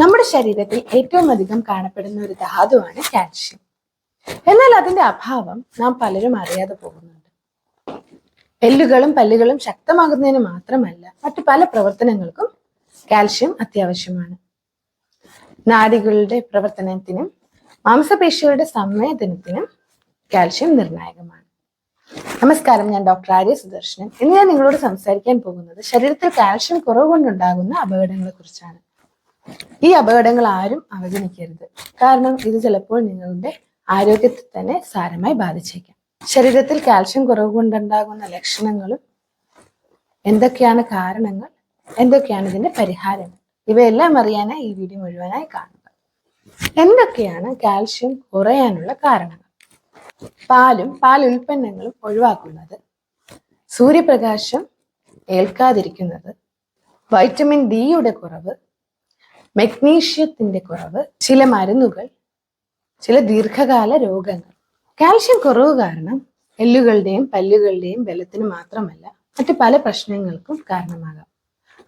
നമ്മുടെ ശരീരത്തിൽ ഏറ്റവും അധികം കാണപ്പെടുന്ന ഒരു ധാതുവാണ് കാൽഷ്യം. എന്നാൽ അതിന്റെ അഭാവം നാം പലരും അറിയാതെ പോകുന്നുണ്ട്. എല്ലുകളും പല്ലുകളും ശക്തമാകുന്നതിന് മാത്രമല്ല മറ്റു പല പ്രവർത്തനങ്ങൾക്കും കാൽഷ്യം അത്യാവശ്യമാണ്. നാടികളുടെ പ്രവർത്തനത്തിനും മാംസപേശികളുടെ സംവേദനത്തിനും കാൽഷ്യം നിർണായകമാണ്. നമസ്കാരം ഞാൻ ഡോക്ടർ ആര്യ സുദർശനൻ. ഇന്ന് ഞാൻ നിങ്ങളോട് സംസാരിക്കാൻ പോകുന്നത് ശരീരത്തിൽ കാൽഷ്യം കുറവ് കൊണ്ടുണ്ടാകുന്ന അപകടങ്ങളെ കുറിച്ചാണ് ഈ അപകടങ്ങൾ ആരും അവഗണിക്കരുത്. കാരണം ഇത് ചിലപ്പോൾ നിങ്ങളുടെ ആരോഗ്യത്തെ തന്നെ സാരമായി ബാധിച്ചേക്കാം. ശരീരത്തിൽ കാൽഷ്യം കുറവ് കൊണ്ടുണ്ടാകുന്ന ലക്ഷണങ്ങളും എന്തൊക്കെയാണ് കാരണങ്ങൾ? എന്തൊക്കെയാണ് ഇതിന്റെ പരിഹാരങ്ങൾ? ഇവയെല്ലാം അറിയാനായി ഈ വീഡിയോ മുഴുവനായി കാണുക. എന്തൊക്കെയാണ് കാൽഷ്യം കുറയാനുള്ള കാരണങ്ങൾ? പാലും പാൽ ഉൽപ്പന്നങ്ങളും ഒഴിവാക്കുന്നത് സൂര്യപ്രകാശം ഏൽക്കാതിരിക്കുന്നത് വൈറ്റമിൻ ഡിയുടെ കുറവ് മെഗ്നീഷ്യത്തിന്റെ കുറവ് ചില മരുന്നുകൾ ചില ദീർഘകാല രോഗങ്ങൾ. കാൽഷ്യം കുറവ് കാരണം എല്ലുകളുടെയും പല്ലുകളുടെയും ബലത്തിന് മാത്രമല്ല മറ്റു പല പ്രശ്നങ്ങൾക്കും കാരണമാകാം.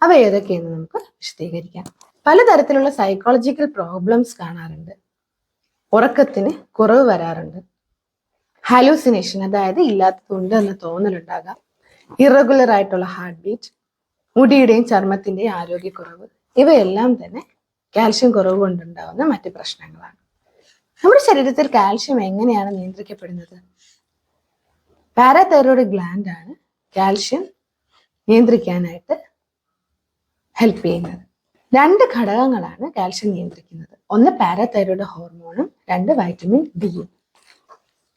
അവ ഏതൊക്കെയെന്ന് നമുക്ക് വിശദീകരിക്കാം. പലതരത്തിലുള്ള സൈക്കോളജിക്കൽ പ്രോബ്ലംസ് കാണാറുണ്ട്. ഉറക്കത്തിന് കുറവ് വരാറുണ്ട്. ഹാലൂസിനേഷൻ അതായത് ഇല്ലാത്തതുണ്ട് എന്ന തോന്നലുണ്ടാകാം. ഇറഗുലർ ആയിട്ടുള്ള ഹാർട്ട് ബീറ്റ് മുടിയുടെയും ചർമ്മത്തിന്റെയും ആരോഗ്യക്കുറവ് ഇവയെല്ലാം തന്നെ കാൽഷ്യം കുറവ് കൊണ്ടുണ്ടാവുന്ന മറ്റ് പ്രശ്നങ്ങളാണ്. നമ്മുടെ ശരീരത്തിൽ കാൽഷ്യം എങ്ങനെയാണ് നിയന്ത്രിക്കപ്പെടുന്നത്? പാരാതൈറോയിഡ് ഗ്ലാൻഡ് ആണ് കാൽഷ്യം നിയന്ത്രിക്കാനായിട്ട് ഹെൽപ്പ് ചെയ്യുന്നത്. രണ്ട് ഘടകങ്ങളാണ് കാൽഷ്യം നിയന്ത്രിക്കുന്നത്. ഒന്ന് പാരാതൈറോയിഡ് ഹോർമോണും രണ്ട് വൈറ്റമിൻ ഡിയും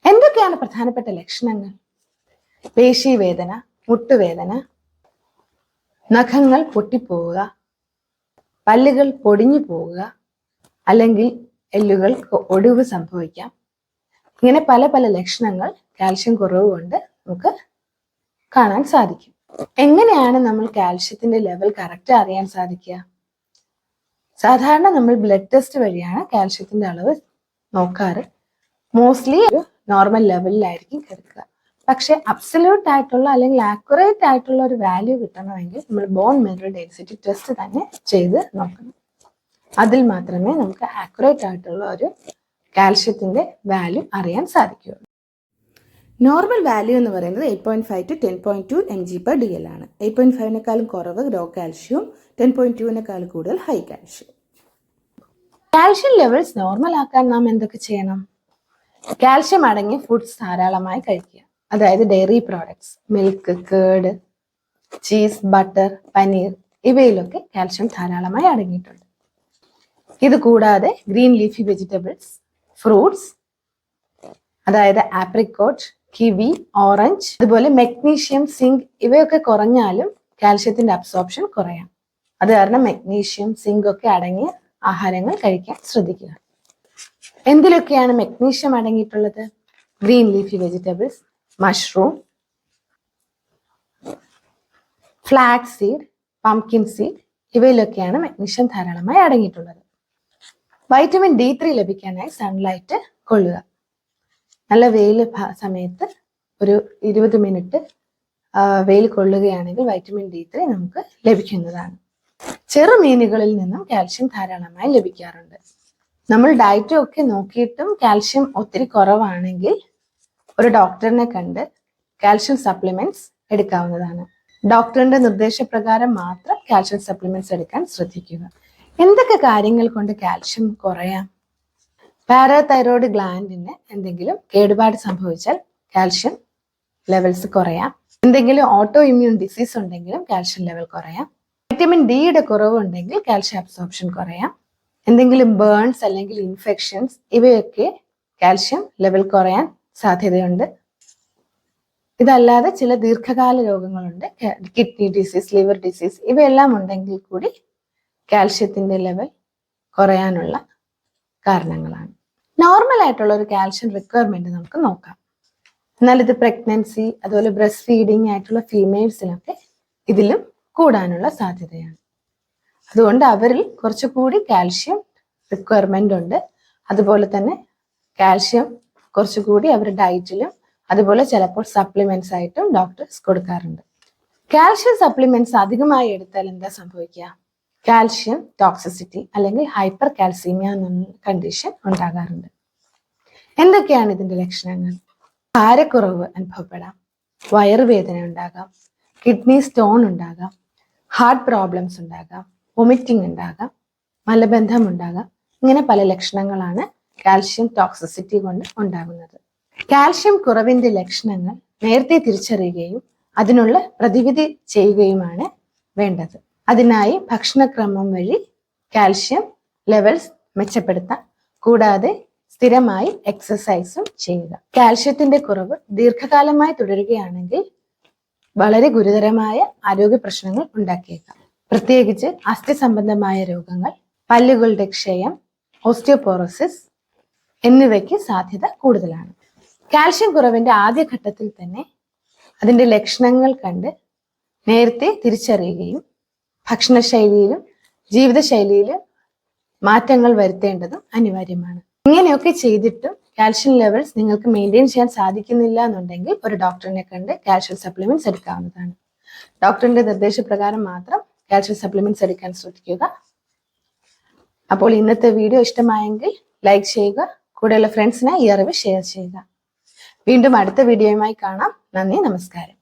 എന്തൊക്കെയാണ് പ്രധാനപ്പെട്ട ലക്ഷണങ്ങൾ? പേശി വേദന മുട്ടുവേദന നഖങ്ങൾ പൊട്ടിപ്പോവുക പല്ലുകൾ പൊടിഞ്ഞു പോവുക അല്ലെങ്കിൽ എല്ലുകൾ ഒടിവ് സംഭവിക്കാം. ഇങ്ങനെ പല പല ലക്ഷണങ്ങൾ കാൽഷ്യം കുറവ് കൊണ്ട് നമുക്ക് കാണാൻ സാധിക്കും. എങ്ങനെയാണ് നമ്മൾ കാൽഷ്യത്തിന്റെ ലെവൽ കറക്റ്റ് അറിയാൻ സാധിക്കുക? സാധാരണ നമ്മൾ ബ്ലഡ് ടെസ്റ്റ് വഴിയാണ് കാൽഷ്യത്തിന്റെ അളവ് നോക്കാറ്. മോസ്റ്റ്ലി ഒരു നോർമൽ ലെവലിലായിരിക്കും കിടക്കുക. പക്ഷെ അബ്സല്യൂട്ട് ആയിട്ടുള്ള അല്ലെങ്കിൽ ആക്യുറേറ്റ് ആയിട്ടുള്ള ഒരു വാല്യൂ കിട്ടണമെങ്കിൽ നമ്മൾ ബോൺ മിനറൽ ഡെൻസിറ്റി ടെസ്റ്റ് തന്നെ ചെയ്ത് നോക്കണം. അതിൽ മാത്രമേ നമുക്ക് ആക്യുറേറ്റ് ആയിട്ടുള്ള ഒരു കാൽഷ്യത്തിന്റെ വാല്യൂ അറിയാൻ സാധിക്കുകയുള്ളൂ നോർമൽ വാല്യൂ എന്ന് പറയുന്നത് eight point five to ten point two M G per D L ആണ് എയ്റ്റ് പോയിന്റ് ഫൈവിനേക്കാളും കുറവ് ലോ കാൽഷ്യവും ടെൻ പോയിന്റ് ടുവിനേക്കാൾ കൂടുതൽ high calcium calcium levels normal ആക്കാൻ നാം എന്തൊക്കെ ചെയ്യണം? കാൽഷ്യം അടങ്ങിയ ഫുഡ്സ് ധാരാളമായി കഴിക്കുക. അതായത് dairy products milk curd cheese butter paneer ഇവയിലൊക്കെ calcium ധാരാളമായി അടങ്ങിയിട്ടുണ്ട്. ഇത് കൂടാതെ ഗ്രീൻ ലീഫി വെജിറ്റബിൾസ് ഫ്രൂട്ട്സ് അതായത് ആപ്രിക്കോട്ട് കിവി ഓറഞ്ച് അതുപോലെ മെഗ്നീഷ്യം സിങ്ക് ഇവയൊക്കെ കുറഞ്ഞാലും കാൽഷ്യത്തിന്റെ അബ്സോർപ്ഷൻ കുറയാം അത് കാരണം മെഗ്നീഷ്യം സിങ്ക് ഒക്കെ അടങ്ങിയ ആഹാരങ്ങൾ കഴിക്കാൻ ശ്രദ്ധിക്കുക. എന്തിലൊക്കെയാണ് magnesium അടങ്ങിയിട്ടുള്ളത്? Green leafy vegetables mushroom flax seed pumpkin seed ഇവയിലൊക്കെയാണ് magnesium ധാരാളമായി അടങ്ങിയിട്ടുള്ളത്. വൈറ്റമിൻ ഡി ത്രീ ലഭിക്കാനായി സൺലൈറ്റ് കൊള്ളുക. നല്ല വെയിൽ സമയത്ത് ഒരു ഇരുപത് മിനിറ്റ് വെയിൽ കൊള്ളുകയാണെങ്കിൽ വൈറ്റമിൻ ഡി ത്രീ നമുക്ക് ലഭിക്കുന്നതാണ്. ചെറുമീനുകളിൽ നിന്നും കാൽഷ്യം ധാരാളമായി ലഭിക്കാറുണ്ട്. നമ്മൾ ഡയറ്റും ഒക്കെ നോക്കിയിട്ടും കാൽഷ്യം ഒത്തിരി കുറവാണെങ്കിൽ ഒരു ഡോക്ടറിനെ കണ്ട് കാൽഷ്യം സപ്ലിമെന്റ്സ് എടുക്കാവുന്നതാണ്. ഡോക്ടറിന്റെ നിർദ്ദേശപ്രകാരം മാത്രം കാൽഷ്യം സപ്ലിമെന്റ്സ് എടുക്കാൻ ശ്രദ്ധിക്കുക. എന്തൊക്കെ കാര്യങ്ങൾ കൊണ്ട് കാൽഷ്യം കുറയാം? പാരാതൈറോയ്ഡ് ഗ്ലാൻഡിന് എന്തെങ്കിലും കേടുപാട് സംഭവിച്ചാൽ കാൽഷ്യം ലെവൽസ് കുറയാം. എന്തെങ്കിലും ഓട്ടോ ഇമ്മ്യൂൺ ഡിസീസ് ഉണ്ടെങ്കിലും കാൽഷ്യം ലെവൽ കുറയാം. വൈറ്റമിൻ ഡിയുടെ കുറവുണ്ടെങ്കിൽ കാൽഷ്യം അബ്സോർപ്ഷൻ കുറയാം. എന്തെങ്കിലും ബേൺസ് അല്ലെങ്കിൽ ഇൻഫെക്ഷൻസ് ഇവയൊക്കെ കാൽഷ്യം ലെവൽ കുറയാൻ സാധ്യതയുണ്ട്. ഇതല്ലാതെ ചില ദീർഘകാല രോഗങ്ങളുണ്ട്. കിഡ്നി ഡിസീസ് ലിവർ ഡിസീസ് ഇവയെല്ലാം ഉണ്ടെങ്കിൽ കൂടി കാൽഷ്യത്തിന്റെ ലെവൽ കുറയാനുള്ള കാരണങ്ങളാണ്. നോർമൽ ആയിട്ടുള്ള ഒരു കാൽഷ്യം റിക്വയർമെന്റ് നമുക്ക് നോക്കാം. എന്നാൽ ഇത് പ്രഗ്നൻസി അതുപോലെ ബ്രസ്റ്റ് ഫീഡിങ് ആയിട്ടുള്ള ഫീമെയിൽസിനൊക്കെ ഇതിലും കൂടാനുള്ള സാധ്യതയാണ്. അതുകൊണ്ട് അവരിൽ കുറച്ചുകൂടി കാൽഷ്യം റിക്വയർമെന്റ് ഉണ്ട്. അതുപോലെ തന്നെ കാൽഷ്യം കുറച്ചുകൂടി അവർ ഡയറ്റിലും അതുപോലെ ചിലപ്പോൾ സപ്ലിമെന്റ്സ് ആയിട്ടും ഡോക്ടേഴ്സ് കൊടുക്കാറുണ്ട്. കാൽഷ്യം സപ്ലിമെന്റ്സ് അധികമായി എടുത്താൽ എന്താ സംഭവിക്കുക? കാൽഷ്യം ടോക്സിസിറ്റി അല്ലെങ്കിൽ ഹൈപ്പർ കാൽസീമിയ കണ്ടീഷൻ ഉണ്ടാകാറുണ്ട്. എന്തൊക്കെയാണ് ഇതിന്റെ ലക്ഷണങ്ങൾ? ഭാരക്കുറവ് അനുഭവപ്പെടാം. വയറുവേദന ഉണ്ടാകാം. കിഡ്നി സ്റ്റോൺ ഉണ്ടാകാം. ഹാർട്ട് പ്രോബ്ലംസ് ഉണ്ടാകാം. വൊമിറ്റിംഗ് ഉണ്ടാകാം. മലബന്ധം ഉണ്ടാകാം. ഇങ്ങനെ പല ലക്ഷണങ്ങളാണ് കാൽഷ്യം ടോക്സിസിറ്റി കൊണ്ട് ഉണ്ടാകുന്നത്. കാൽഷ്യം കുറവിന്റെ ലക്ഷണങ്ങൾ നേരത്തെ തിരിച്ചറിയുകയും അതിനുള്ള പ്രതിവിധി ചെയ്യുകയുമാണ് വേണ്ടത്. അതിനായി ഭക്ഷണക്രമം വഴി കാൽഷ്യം ലെവൽസ് മെച്ചപ്പെടുത്താം. കൂടാതെ സ്ഥിരമായി എക്സസൈസും ചെയ്യുക. കാൽഷ്യത്തിന്റെ കുറവ് ദീർഘകാലമായി തുടരുകയാണെങ്കിൽ വളരെ ഗുരുതരമായ ആരോഗ്യ പ്രശ്നങ്ങൾ ഉണ്ടാക്കിയേക്കാം. പ്രത്യേകിച്ച് അസ്ഥി സംബന്ധമായ രോഗങ്ങൾ പല്ലുകളുടെ ക്ഷയം ഓസ്റ്റിയോപോറോസിസ് എന്നിവയ്ക്ക് സാധ്യത കൂടുതലാണ്. കാൽഷ്യം കുറവിന്റെ ആദ്യഘട്ടത്തിൽ തന്നെ അതിന്റെ ലക്ഷണങ്ങൾ കണ്ട് നേരത്തെ തിരിച്ചറിയുകയും ഭക്ഷണശൈലിയിലും ജീവിതശൈലിയിലും മാറ്റങ്ങൾ വരുത്തേണ്ടതും അനിവാര്യമാണ്. ഇങ്ങനെയൊക്കെ ചെയ്തിട്ടും കാൽഷ്യം ലെവൽസ് നിങ്ങൾക്ക് മെയിന്റെയിൻ ചെയ്യാൻ സാധിക്കുന്നില്ല എന്നുണ്ടെങ്കിൽ ഒരു ഡോക്ടറിനെ കണ്ട് കാൽഷ്യം സപ്ലിമെന്റ്സ് എടുക്കാവുന്നതാണ്. ഡോക്ടറിന്റെ നിർദ്ദേശപ്രകാരം മാത്രം കാൽഷ്യം സപ്ലിമെന്റ്സ് എടുക്കാൻ ശ്രദ്ധിക്കുക. അപ്പോൾ ഇന്നത്തെ വീഡിയോ ഇഷ്ടമായെങ്കിൽ ലൈക്ക് ചെയ്യുക കൂടെയുള്ള ഫ്രണ്ട്സിനെ ഈ അറിവ് ഷെയർ ചെയ്യുക. വീണ്ടും അടുത്ത വീഡിയോയുമായി കാണാം. നന്ദി നമസ്കാരം.